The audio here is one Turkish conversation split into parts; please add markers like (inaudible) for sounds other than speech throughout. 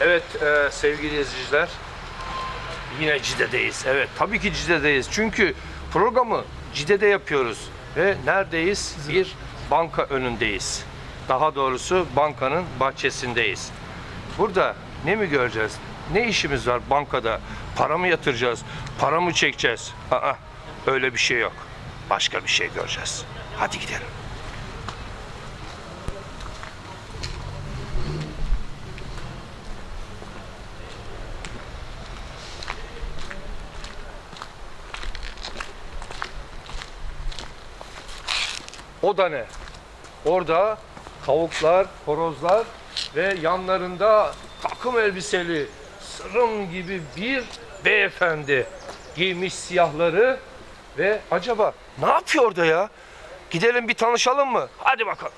Evet e, sevgili izleyiciler. Yine Cide'deyiz. Evet tabii ki Cide'deyiz. Çünkü programı Cide'de yapıyoruz. Ve neredeyiz? Bir banka önündeyiz. Daha doğrusu bankanın bahçesindeyiz. Burada ne mi göreceğiz? Ne işimiz var bankada? Para mı yatıracağız? Para mı çekeceğiz? Aa, öyle bir şey yok. Başka bir şey göreceğiz. Hadi gidelim. O da ne? Orada tavuklar, horozlar ve yanlarında takım elbiseli sırım gibi bir beyefendi giymiş siyahları ve acaba ne yapıyor orada ya? Gidelim bir tanışalım mı? Hadi bakalım.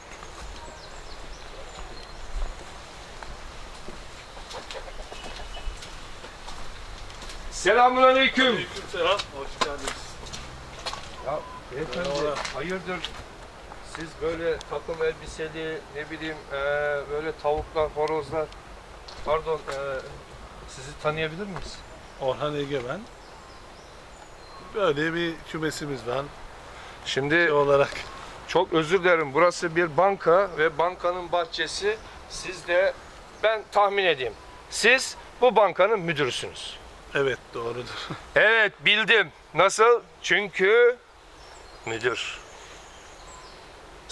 Selamun aleyküm. Selam, hoş geldiniz. Ya beyefendi hayırdır siz böyle takım elbiseli ne bileyim eee, böyle tavuklar, horozlar pardon eee, sizi tanıyabilir miyiz? Orhan Egemen. Böyle bir kümesimiz var Şimdi Şey olarak. çok özür dilerim burası bir banka ve bankanın bahçesi siz de ben tahmin edeyim siz bu bankanın müdürüsünüz. Evet, doğrudur. (laughs) Evet bildim. Nasıl? Çünkü müdür.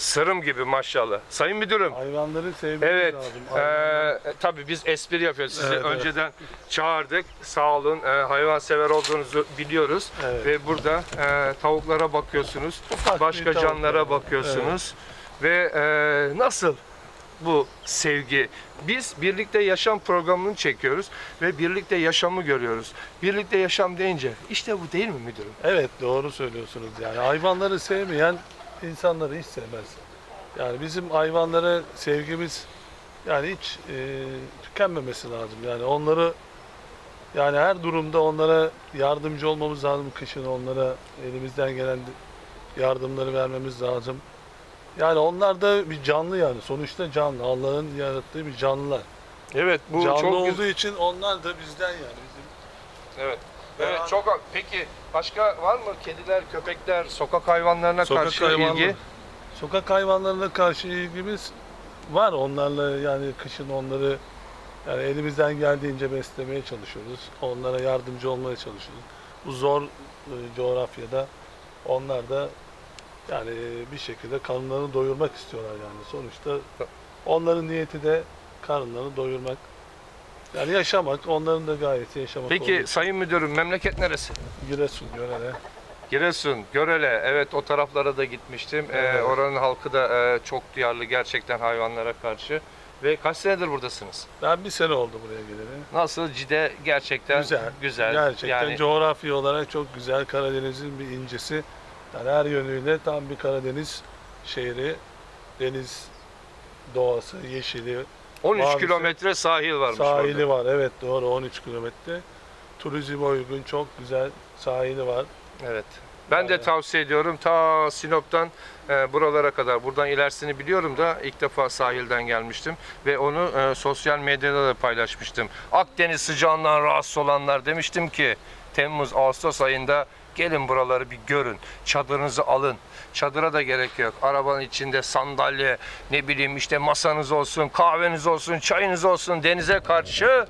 Sırım gibi maşallah. Sayın müdürüm. Hayvanları sevmemiz Evet. lazım. Hayvanları- tabii biz espri yapıyoruz. Sizi Evet, evet. önceden çağırdık. Sağ olun. Eee, hayvan sever olduğunuzu biliyoruz. Evet. Ve burada eee, tavuklara bakıyorsunuz. Ufak Başka canlara bakıyorsunuz. Ve eee, nasıl bu sevgi? Biz birlikte yaşam programını çekiyoruz ve birlikte yaşamı görüyoruz. Birlikte yaşam deyince işte bu değil mi müdürüm? Evet, doğru söylüyorsunuz. Yani hayvanları sevmeyen insanları hiç sevmez. Yani bizim hayvanlara sevgimiz yani hiç e, tükenmemesi lazım. Yani onları yani her durumda onlara yardımcı olmamız lazım. Kışın onlara elimizden gelen yardımları vermemiz lazım. Yani onlar da bir canlı yani. Sonuçta canlı. Allah'ın yarattığı bir canlılar. Evet bu canlı çok olduğu için onlar da bizden yani. Bizim Evet. Evet çok peki başka var mı kediler, köpekler, sokak hayvanlarına Sokak karşı hayvanları- ilgi? Sokak hayvanlarına karşı ilgimiz var. Onlarla yani kışın onları yani elimizden geldiğince beslemeye çalışıyoruz. Onlara yardımcı olmaya çalışıyoruz. Bu zor e, coğrafyada onlar da yani bir şekilde karınlarını doyurmak istiyorlar yani. Sonuçta onların niyeti de karınlarını doyurmak. Yani yaşamak, onların da gayeti yaşamak. Peki olduğu sayın müdürüm memleket neresi? Giresun, Görele. Giresun, Görele. Evet o taraflara da gitmiştim. Ee, Evet. oranın halkı da e, çok duyarlı gerçekten hayvanlara karşı. Ve kaç senedir buradasınız? Ben bir sene oldu buraya geleli. Nasıl? Cide gerçekten Güzel. güzel. Gerçekten Yani coğrafi olarak çok güzel. Karadeniz'in bir incisi. Yani her yönüyle tam bir Karadeniz şehri. Deniz doğası, yeşili, 13 Mavisi. kilometre sahil varmış sahili orada. var. Evet doğru 13 kilometre. Turizme uygun çok güzel sahili var. Evet. Ben de Yani- tavsiye ediyorum ta Sinop'tan e, buralara kadar. Buradan ilerisini biliyorum da ilk defa sahilden gelmiştim ve onu e, sosyal medyada da paylaşmıştım. Akdeniz sıcağından rahatsız olanlar demiştim ki Temmuz Ağustos ayında gelin buraları bir görün. Çadırınızı alın. Çadıra da gerek yok. Arabanın içinde sandalye, ne bileyim işte masanız olsun, kahveniz olsun, çayınız olsun denize karşı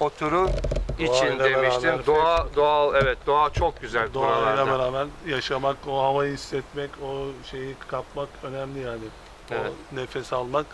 oturun için Doğayla demiştim. beraber Doğa doğal evet doğa çok güzel Doğayla buralarda. beraber yaşamak, o havayı hissetmek, o şeyi kapmak önemli yani. Evet. O nefes almak.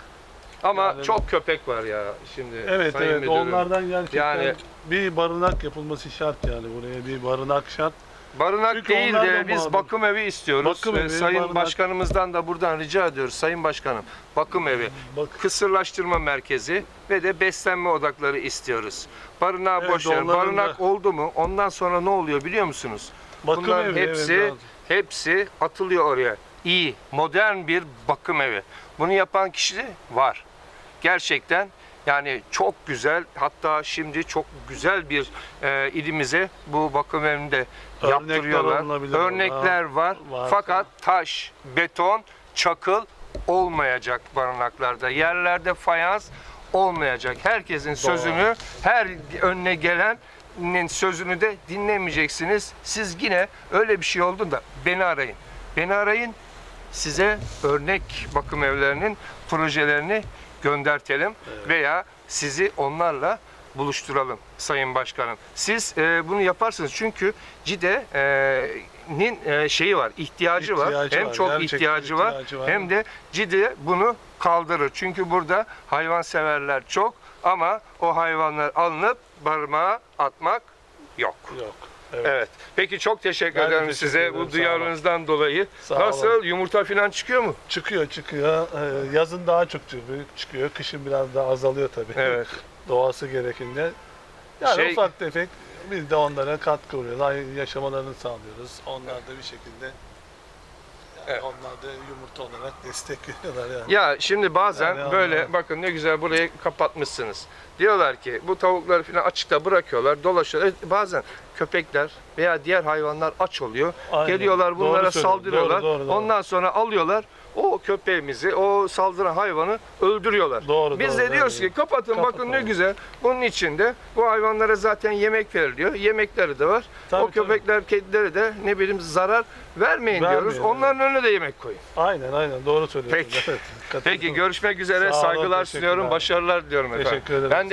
Ama Yani- çok köpek var ya şimdi. Evet sayın evet müdürüm. onlardan gerçekten Yani- bir barınak yapılması şart yani buraya bir barınak şart. Barınak Çünkü değil onlar de biz mağdur. bakım evi istiyoruz. Bakım Ve evi, sayın barınak- başkanımızdan da buradan rica ediyoruz. Sayın başkanım bakım evi, Bak kısırlaştırma merkezi ve de beslenme odakları istiyoruz. Barınağı Evet, boş ver. onların Barınak da- oldu mu ondan sonra ne oluyor biliyor musunuz? bakım Bunların evi hepsi lazım. hepsi atılıyor oraya. İyi, modern bir bakım evi. Bunu yapan kişi de var. Gerçekten yani çok güzel hatta şimdi çok güzel bir e, ilimize bu bakım evini de Örnekler yaptırıyorlar. Örnekler var. Var. Fakat taş, beton, çakıl olmayacak barınaklarda. Yerlerde fayans olmayacak. Herkesin sözünü, her önüne gelenin sözünü de dinlemeyeceksiniz. Siz yine öyle bir şey olduğunda beni arayın. Beni arayın. Size örnek bakım evlerinin projelerini göndertelim veya sizi onlarla buluşturalım Sayın Başkanım. Siz e, bunu yaparsınız çünkü CİDE'nin e, şeyi var, ihtiyacı, var. İhtiyacı Hem var, çok gerçekten ihtiyacı var, ihtiyacı var. hem de CİDE bunu kaldırır. Çünkü burada hayvanseverler çok ama o hayvanlar alınıp barınağa atmak yok. Yok. Evet. Evet. Peki çok teşekkür Ben de ederim teşekkür size ederim, bu duyarlılığınızdan dolayı. Sağ Nasıl olun. yumurta falan çıkıyor mu? Çıkıyor çıkıyor. Ee, yazın daha çok çıkıyor, çıkıyor. Kışın biraz daha azalıyor tabii. Evet. (laughs) Doğası gerekince. Yani Şey- ufak tefek biz de onlara katkı vuruyoruz. Yaşamalarını sağlıyoruz. Onlar da bir şekilde Evet. onlar da yumurta olarak destek veriyorlar yani. Ya şimdi bazen Yani böyle anladım. bakın ne güzel burayı kapatmışsınız. Diyorlar ki bu tavukları falan açıkta bırakıyorlar, dolaşıyorlar. Evet, Bazen köpekler veya diğer hayvanlar aç oluyor. Aynen. Geliyorlar Doğru bunlara söylüyorsun. saldırıyorlar. Doğru, doğru, doğru. Ondan sonra alıyorlar o köpeğimizi, o saldıran hayvanı öldürüyorlar. Doğru, Biz doğru, de diyoruz doğru. ki kapatın bakın ne güzel. Bunun içinde bu hayvanlara zaten yemek veriliyor. Yemekleri de var. Tabii, o köpekler, kedileri de ne bileyim zarar vermeyin Vermiyor, diyoruz. evet. Onların önüne de yemek koyun. Aynen aynen doğru söylüyorsun. Peki. Evet, Peki görüşmek üzere. Sağ olun, Saygılar sunuyorum. teşekkürler. Başarılar diliyorum efendim. Teşekkür ederim. Ben